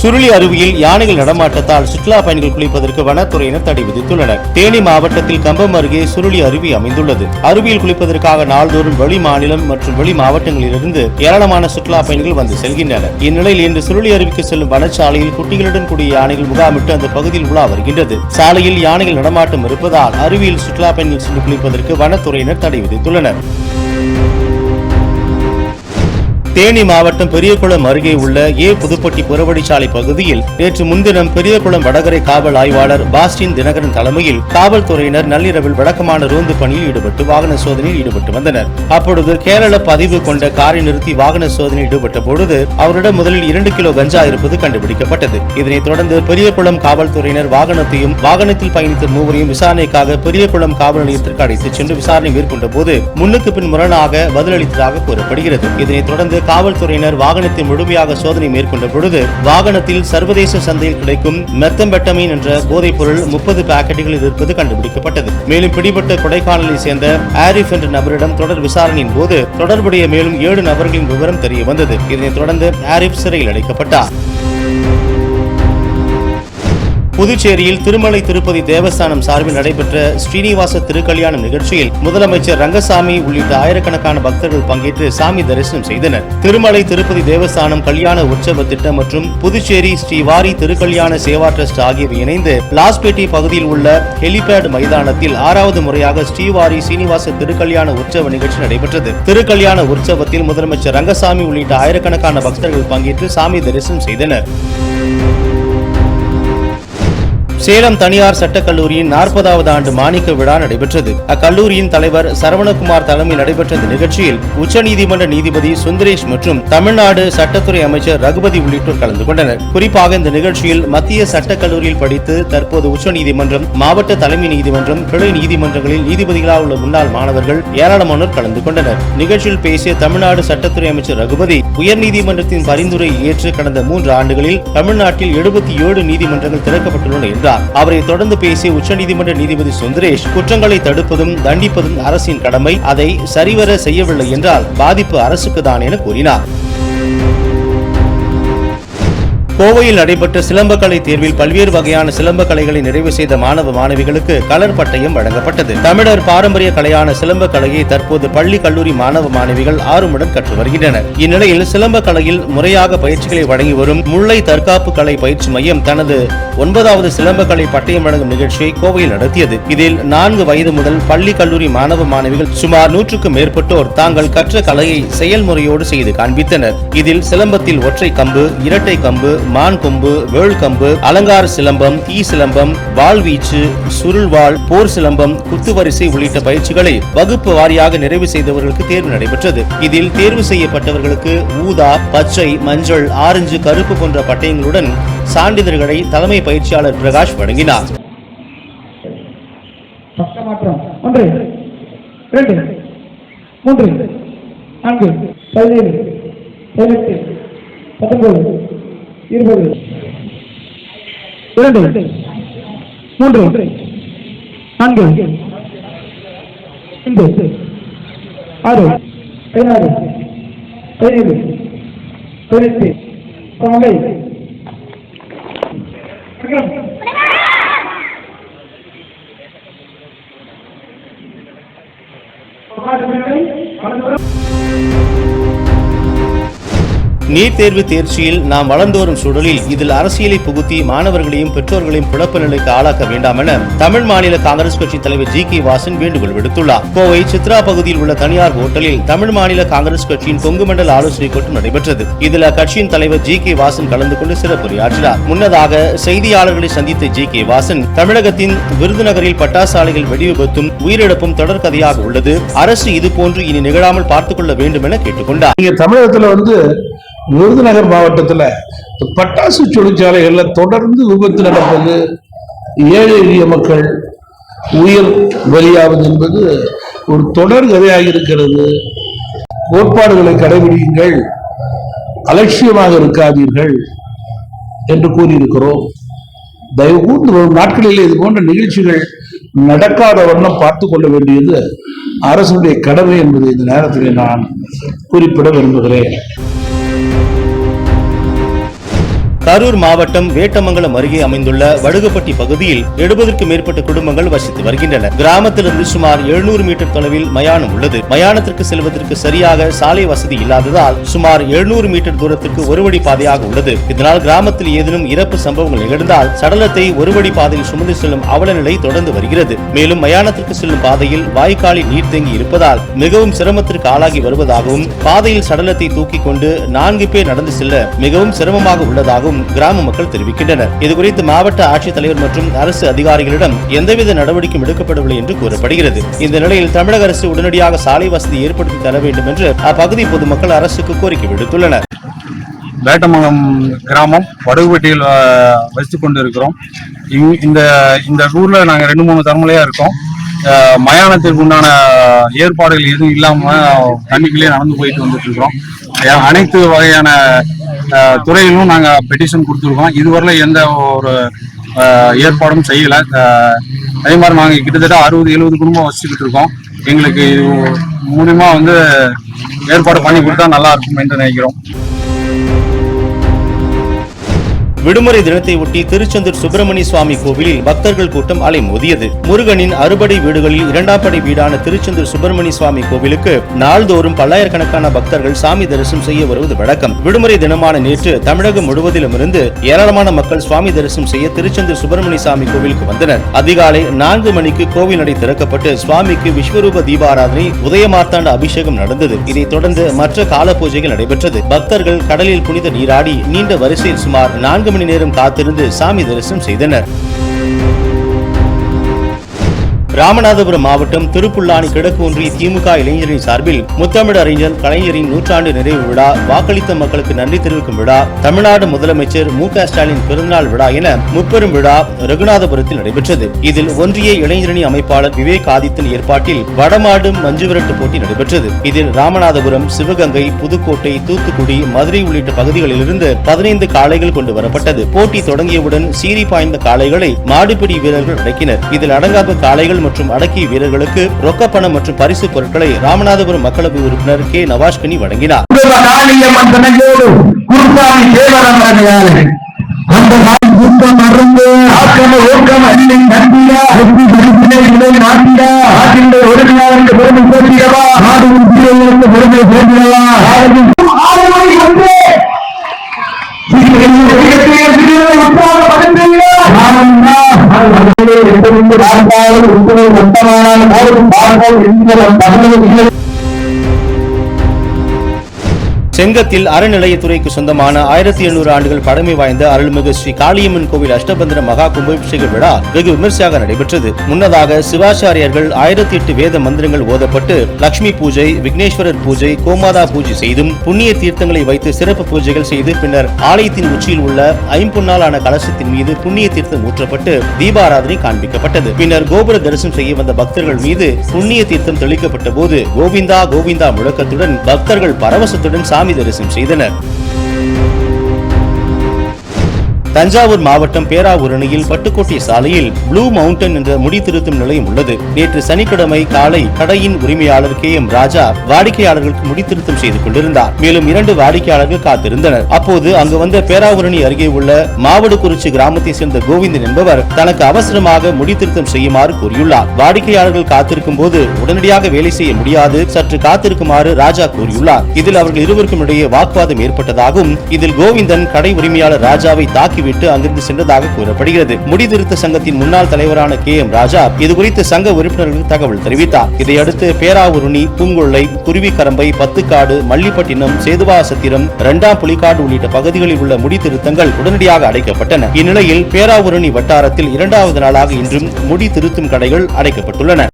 சுருளி அருவியில் யானைகள் நடமாட்டத்தால் சுற்றுலா பயணிகள் குளிப்பதற்கு வனத்துறையினர் தடை விதித்துள்ளனர். தேனி மாவட்டத்தில் கம்பம் அருகே சுருளி அருவி அமைந்துள்ளது. அருவியில் குளிப்பதற்காக நாள்தோறும் வெளி மாநிலம் மற்றும் வெளி மாவட்டங்களிலிருந்து ஏராளமான சுற்றுலா பயணிகள் வந்து செல்கின்றனர். இந்நிலையில் இன்று சுருளி அருவிக்கு செல்லும் வனச்சாலையில் குட்டிகளுடன் கூடிய யானைகள் முகாமிட்டு அந்த பகுதியில் உலா வருகின்றது. சாலையில் யானைகள் நடமாட்டம் இருப்பதால் அருவியில் சுற்றுலா பயணிகள் சென்று குளிப்பதற்கு வனத்துறையினர் தடை விதித்துள்ளனர். தேனி மாவட்டம் பெரியகுளம் அருகே உள்ள ஏ புதுப்பட்டி புறவழிச்சாலை பகுதியில் நேற்று முன்தினம் பெரியகுளம் வடகரை காவல் ஆய்வாளர் பாஸ்டின் தினகரன் தலைமையில் காவல்துறையினர் நள்ளிரவில் வழக்கமான ரோந்து பணியில் ஈடுபட்டு வாகன சோதனையில் ஈடுபட்டு வந்தனர். அப்பொழுது கேரள பதிவு கொண்ட காரை நிறுத்தி வாகன சோதனையில் ஈடுபட்ட பொழுது அவரிடம் முதலில் இரண்டு கிலோ கஞ்சா இருப்பது கண்டுபிடிக்கப்பட்டது. இதனைத் தொடர்ந்து பெரியகுளம் காவல்துறையினர் வாகனத்தையும் வாகனத்தில் பயணித்த மூவரையும் விசாரணைக்காக பெரியகுளம் காவல் நிலையத்திற்கு அழைத்துச் சென்று விசாரணை மேற்கொண்ட போது முன்னுக்கு பின் முரணாக பதிலளித்ததாக கூறப்படுகிறது. இதனைத் தொடர்ந்து காவல்துறையினர் வாகனத்தை முழுமையாக சோதனை மேற்கொண்ட பொழுது வாகனத்தில் சர்வதேச சந்தையில் கிடைக்கும் மெத்தம்பெட்டமின் என்ற போதைப் பொருள் முப்பது பாக்கெட்டுகள் இருப்பது கண்டுபிடிக்கப்பட்டது. மேலும் பிடிபட்ட கொடைக்கானலை சேர்ந்த ஆரிஃப் என்ற நபரிடம் தொடர் விசாரணையின் போது தொடர்புடைய மேலும் ஏழு நபர்களின் விவரம் தெரிய வந்தது. இதனைத் தொடர்ந்து ஆரிஃப் சிறையில் அடைக்கப்பட்டார். புதுச்சேரியில் திருமலை திருப்பதி தேவஸ்தானம் சார்பில் நடைபெற்ற ஸ்ரீனிவாச திருக்கல்யாணம் நிகழ்ச்சியில் முதலமைச்சர் ரங்கசாமி உள்ளிட்ட ஆயிரக்கணக்கான பக்தர்கள் பங்கேற்று சாமி தரிசனம் செய்தனர். திருமலை திருப்பதி தேவஸ்தானம் கல்யாண உற்சவ திட்டம் மற்றும் புதுச்சேரி ஸ்ரீவாரி திருக்கல்யாண சேவா ட்ரஸ்ட் ஆகியவை இணைந்து லாஸ்பேட்டை பகுதியில் உள்ள ஹெலிபேட் மைதானத்தில் ஆறாவது முறையாக ஸ்ரீவாரி சீனிவாச திருக்கல்யாண உற்சவ நிகழ்ச்சி நடைபெற்றது. திருக்கல்யாண உற்சவத்தில் முதலமைச்சர் ரங்கசாமி உள்ளிட்ட ஆயிரக்கணக்கான பக்தர்கள் பங்கேற்று சாமி தரிசனம் செய்தனர். சேலம் தனியார் சட்டக் கல்லூரியின் நாற்பதாவது ஆண்டு மாணிக்க விழா நடைபெற்றது. அக்கல்லூரியின் தலைவர் சரவணகுமார் தலைமையில் நடைபெற்ற இந்த நிகழ்ச்சியில் உச்சநீதிமன்ற நீதிபதி சுந்தரேஷ் மற்றும் தமிழ்நாடு சட்டத்துறை அமைச்சர் ரகுபதி உள்ளிட்டோர் கலந்து கொண்டனர். குறிப்பாக இந்த நிகழ்ச்சியில் மத்திய சட்டக் கல்லூரியில் படித்து தற்போது உச்சநீதிமன்றம் மாவட்ட தலைமை நீதிமன்றம் கிளை நீதிமன்றங்களில் நீதிபதிகளாக உள்ள முன்னாள் மாணவர்கள் ஏராளமானோர் கலந்து கொண்டனர். நிகழ்ச்சியில் பேசிய தமிழ்நாடு சட்டத்துறை அமைச்சர் ரகுபதி உயர்நீதிமன்றத்தின் பரிந்துரை ஏற்று கடந்த மூன்று ஆண்டுகளில் தமிழ்நாட்டில் எழுபத்தி ஏழு நீதிமன்றங்கள் திறக்கப்பட்டுள்ளன என்றார். தெரிவித்தார் அவரை தொடர்ந்து பேசிய உச்சநீதிமன்ற நீதிபதி சுந்தரேஷ் குற்றங்களை தடுப்பதும் தண்டிப்பதும் அரசின் கடமை. அதை சரிவர செய்யவில்லை என்றால் பாதிப்பு அரசுக்கு தான் என கூறினார். கோவையில் நடைபெற்ற சிலம்பக்கலை தேர்வில் பல்வேறு வகையான சிலம்பக்கலைகளை நிறைவு செய்த மாணவ மாணவிகளுக்கு கலர் பட்டயம் வழங்கப்பட்டது. தமிழர் பாரம்பரிய கலையான சிலம்பக்கலையை தற்போது பள்ளி கல்லூரி மாணவ மாணவிகள் ஆர்வமுடன் கற்று வருகின்றனர். இந்நிலையில் சிலம்பக்கலையில் முறையாக பயிற்சிகளை வழங்கி வரும் முல்லை தற்காப்பு கலை பயிற்சி மையம் தனது ஒன்பதாவது சிலம்பக்கலை பட்டயம் வழங்கும் நிகழ்ச்சியை கோவையில் நடத்தியது. இதில் நான்கு வயது முதல் பள்ளி கல்லூரி மாணவ மாணவிகள் சுமார் நூற்றுக்கும் மேற்பட்டோர் தாங்கள் கற்ற கலையை செயல்முறையோடு செய்து காண்பித்தனர். இதில் சிலம்பத்தில் ஒற்றை கம்பு இரட்டை கம்பு மான் கொம்பு வேள் கம்பு அலங்கார சிலம்பம் தீ சிலம்பம் வாழ்வீச்சு சுருள்வாள் போர் சிலம்பம் குத்துவரிசை உள்ளிட்ட பயிற்சிகளை வகுப்பு வாரியாக நிறைவு செய்தவர்களுக்கு தேர்வு நடைபெற்றது. இதில் தேர்வு செய்யப்பட்டவர்களுக்கு ஊதா பச்சை மஞ்சள் ஆரஞ்சு கருப்பு போன்ற பட்டயங்களுடன் சான்றிதழ்களை தலைமை பயிற்சியாளர் பிரகாஷ் வழங்கினார். ஒன்று இரண்டு மூன்று நான்கு பதினேழு பதினெட்டு பத்தொன்பது இருபது இரண்டு மூன்று நான்கு ஐந்து ஆறு பதினாறு பதினேழு பதினெட்டு பதினொன்று again. நீட் தேர்வு தேர்ச்சியில் நாம் வளர்ந்து வரும் சூழலில் இதில் அரசியலை புகுத்தி மாணவர்களையும் பெற்றோர்களையும் குழப்ப நிலைக்கு ஆளாக்க வேண்டாம் என தமிழ் மாநில காங்கிரஸ் கட்சி தலைவர் ஜி கே வாசன் வேண்டுகோள் விடுத்துள்ளார். கோவை சித்ரா பகுதியில் உள்ள தனியார் ஹோட்டலில் தமிழ் மாநில காங்கிரஸ் கட்சியின் தொங்கு மண்டல ஆலோசனை கூட்டம் நடைபெற்றது. இதில் அக்கட்சியின் தலைவர் ஜி கே வாசன் கலந்து கொண்டு சிறப்புரையாற்றினார். முன்னதாக செய்தியாளர்களை சந்தித்த ஜி கே வாசன் தமிழகத்தின் விருதுநகரில் பட்டாசாலைகள் வெடிவிபத்தும் உயிரிழப்பும் தொடர்கதையாக உள்ளது. அரசு இதுபோன்று இனி நிகழாமல் பார்த்துக் கொள்ள வேண்டும் என கேட்டுக்கொண்டார். தமிழகத்தில் வந்து விருதுநகர் மாவட்டத்தில் பட்டாசு தொழிற்சாலைகளில் தொடர்ந்து விபத்து நடப்பது ஏழை எளிய மக்கள் உயிர் பலியாவது என்பது ஒரு தொடர் கதையாக இருக்கிறது. கோட்பாடுகளை கடைபிடியுங்கள். அலட்சியமாக இருக்காதீர்கள் என்று கூறியிருக்கிறோம். தயவு கூர்ந்து வரும் நாட்களில் இது போன்ற நிகழ்ச்சிகள் நடக்காத வண்ணம் பார்த்து கொள்ள வேண்டியது அரசுடைய கடமை என்பதை இந்த நேரத்தில் நான் குறிப்பிட விரும்புகிறேன். கரூர் மாவட்டம் வேட்டமங்கலம் அருகே அமைந்துள்ள வடுகப்பட்டி பகுதியில் எழுபதற்கும் மேற்பட்ட குடும்பங்கள் வசித்து வருகின்றன. கிராமத்திலிருந்து சுமார் 700 மீட்டர் தொலைவில் மயானம் உள்ளது. மயானத்திற்கு செல்வதற்கு சரியாக சாலை வசதி இல்லாததால் சுமார் 700 மீட்டர் தூரத்திற்கு ஒரு வழி பாதையாக உள்ளது. இதனால் கிராமத்தில் ஏதேனும் இறப்பு சம்பவங்கள் நிகழ்ந்தால் சடலத்தை ஒரு வழி பாதையில் சுமந்து செல்லும் அவல நிலை தொடர்ந்து வருகிறது. மேலும் மயானத்திற்கு செல்லும் பாதையில் வாய்க்காலில் நீர் தேங்கி இருப்பதால் மிகவும் சிரமத்திற்கு ஆளாகி வருவதாகவும் பாதையில் சடலத்தை தூக்கிக் கொண்டு நான்கு பேர் நடந்து செல்ல மிகவும் சிரமமாக உள்ளதாகவும் கிராம மக்கள் தெரிவிக்கின்றனர். இதுகுறித்து மாவட்ட ஆட்சித்தலைவர் மற்றும் அரசு அதிகாரிகளிடம் எந்தவித நடவடிக்கையும் எடுக்கப்படவில்லை என்று கூறப்படுகிறது. இந்த நிலையில் தமிழக அரசு உடனடியாக சாலை வசதி ஏற்படுத்தி தர வேண்டும் என்று அப்பகுதி பொதுமக்கள் அரசுக்கு கோரிக்கை விடுத்துள்ளனர். வேட்டமங்கலம் கிராமம் வடுகுப்பட்டியில் வசித்து கொண்டு இருக்கிறோம் இந்த இந்த ஊரில் நாங்கள் ரெண்டு மூணு தலைமுறையாக இருக்கோம். மயானத்திற்கு உண்டான ஏற்பாடுகள் எதுவும் இல்லாம தண்ணிக்குள்ளே நடந்து போயிட்டு வந்துட்டு இருக்கிறோம். அனைத்து வகையான துறையிலும் நாங்க பெட்டிஷன் கொடுத்துருக்கோம். இதுவரையில எந்த ஒரு ஏற்பாடும் செய்யல. அதே மாதிரி நாங்க கிட்டத்தட்ட அறுபது எழுபது குடும்பம் வசிச்சுக்கிட்டு இருக்கோம். எங்களுக்கு இது மூலியமா வந்து ஏற்பாடு பண்ணி கொடுத்தா நல்லா இருக்கும் என்று நினைக்கிறோம். விடுமுறை தினத்தை ஒட்டி திருச்செந்தூர் சுப்பிரமணிய சுவாமி கோவிலில் பக்தர்கள் கூட்டம் அலைமோதியது. முருகனின் அறுபடை வீடுகளில் இரண்டாம் படை வீடான திருச்செந்தூர் சுப்பிரமணிய சுவாமி கோவிலுக்கு நாள்தோறும் பல்லாயிரக்கணக்கான பக்தர்கள் சாமி தரிசனம் செய்ய வருவது வழக்கம். விடுமுறை தினமான நேற்று தமிழகம் முழுவதிலும் இருந்து ஏராளமான மக்கள் சுவாமி தரிசனம் செய்ய திருச்செந்தூர் சுப்பிரமணிய சுவாமி கோவிலுக்கு வந்தனர். அதிகாலை நான்கு மணிக்கு கோவில் நடை திறக்கப்பட்டு சுவாமிக்கு விஸ்வரூப தீபாராதனை உதயமார்த்தாண்ட அபிஷேகம் நடந்தது. இதைத் தொடர்ந்து மற்ற கால பூஜைகள் நடைபெற்றது. பக்தர்கள் கடலில் புனித நீராடி நீண்ட வரிசையில் சுமார் நான்கு மணி நேரம் காத்திருந்து சாமி தரிசனம் செய்தனர். ராமநாதபுரம் மாவட்டம் திருப்புல்லானி கிழக்கு ஒன்றிய திமுக இளைஞரின் சார்பில் முத்தமிழ் அறிஞர் கலைஞரின் நூற்றாண்டு நிறைவு விழா வாக்களித்த மக்களுக்கு நன்றி தெரிவிக்கும் விழா தமிழ்நாடு முதலமைச்சர் மு க ஸ்டாலின் பிறந்தநாள் விழா என முப்பெரும் விழா ரகுநாதபுரத்தில் நடைபெற்றது. இதில் ஒன்றிய இளைஞரணி அமைப்பாளர் விவேக் ஆதித்தன் ஏற்பாட்டில் வடமாடு மஞ்சுவிரட்டு போட்டி நடைபெற்றது. இதில் ராமநாதபுரம் சிவகங்கை புதுக்கோட்டை தூத்துக்குடி மதுரை உள்ளிட்ட பகுதிகளிலிருந்து பதினைந்து காளைகள் கொண்டு வரப்பட்டது. போட்டி தொடங்கியவுடன் சீறி பாய்ந்த காளைகளை மாடுபிடி வீரர்கள் அடக்கினர். இதில் அடங்காத காளைகள் மற்றும் அடக்கிய வீரர்களுக்கு ரொக்கப்பணம் மற்றும் பரிசு பொருட்களை ராமநாதபுரம் மக்களவை உறுப்பினர் கே நவாஷ்கனி வழங்கினார். காளியம்மன் சேர்த்திடவா நாடுவின் பிள்ளைகளுக்கு பெருமை சேர்த்திடவா நாடுவின் ஆறு மணி வந்து செங்கத்தில் அறநிலையத்துறைக்கு சொந்தமான ஆயிரத்தி எழுநூறு ஆண்டுகள் பழமை வாய்ந்த அருள்மிகு ஸ்ரீ காளியம்மன் கோவில் அஷ்டபந்திர மகா கும்பாபிஷேக விழா வெகு விமர்சையாக நடைபெற்றது. முன்னதாக சிவாச்சாரியர்கள் ஆயிரத்தி எட்டு வேத மந்திரங்கள் ஓதப்பட்டு லட்சுமி பூஜை விக்னேஸ்வரர் பூஜை கோமாதா பூஜை செய்தும் புண்ணிய தீர்த்தங்களை வைத்து சிறப்பு பூஜைகள் செய்து பின்னர் ஆலயத்தின் உச்சியில் உள்ள ஐம்பொன்னாலான கலசத்தின் மீது புண்ணிய தீர்த்தம் ஊற்றப்பட்டு தீபாராதனை காண்பிக்கப்பட்டது. பின்னர் கோபுர தரிசனம் செய்ய வந்த பக்தர்கள் மீது புண்ணிய தீர்த்தம் தெளிக்கப்பட்ட போது கோவிந்தா கோவிந்தா முழக்கத்துடன் பக்தர்கள் பரவசத்துடன் சாமி சாமி தரிசனம் செய்தனர். தஞ்சாவூர் மாவட்டம் பேராவூரணியில் பட்டுக்கோட்டை சாலையில் ப்ளூ மவுண்டன் என்ற முடி திருத்தும் நிலையம் உள்ளது. நேற்று சனிக்கிழமை காலை கடையின் உரிமையாளர் கே எம் ராஜா வாடிக்கையாளர்களுக்கு முடி திருத்தம் செய்து கொண்டிருந்தார். மேலும் இரண்டு வாடிக்கையாளர்கள் காத்திருந்தனர். அப்போது அங்கு வந்த பேராவூரணி அருகே உள்ள மாவடுக்குறிச்சி கிராமத்தை சேர்ந்த கோவிந்தன் என்பவர் தனக்கு அவசரமாக முடி திருத்தம் செய்யுமாறு கூறியுள்ளார். வாடிக்கையாளர்கள் காத்திருக்கும் போது உடனடியாக வேலை செய்ய முடியாது சற்று காத்திருக்குமாறு ராஜா கூறியுள்ளார். இதில் அவர்கள் இருவருக்கும் இடையே வாக்குவாதம் ஏற்பட்டதாகவும் இதில் கோவிந்தன் கடை உரிமையாளர் ராஜாவை தாக்கி தாக்கிவிட்டு அங்கிருந்து சென்றதாக கூறப்படுகிறது. முடிதிருத்த சங்கத்தின் முன்னாள் தலைவரான கே. எம். ராஜா இதுகுறித்து சங்க உறுப்பினர்களுக்கு தகவல் தெரிவித்தார். இதையடுத்து பேராவூரணி பூங்கொள்ளை குருவிக்கரம்பை பத்துக்காடு மல்லிப்பட்டினம் சேதுவாசத்திரம் இரண்டாம் புலிக்காடு உள்ளிட்ட பகுதிகளில் உள்ள முடிதிருத்தங்கள் உடனடியாக அடைக்கப்பட்டன. இந்நிலையில் பேராவூரணி வட்டாரத்தில் இரண்டாவது நாளாக இன்றும் முடி திருத்தும் கடைகள் அடைக்கப்பட்டுள்ளன.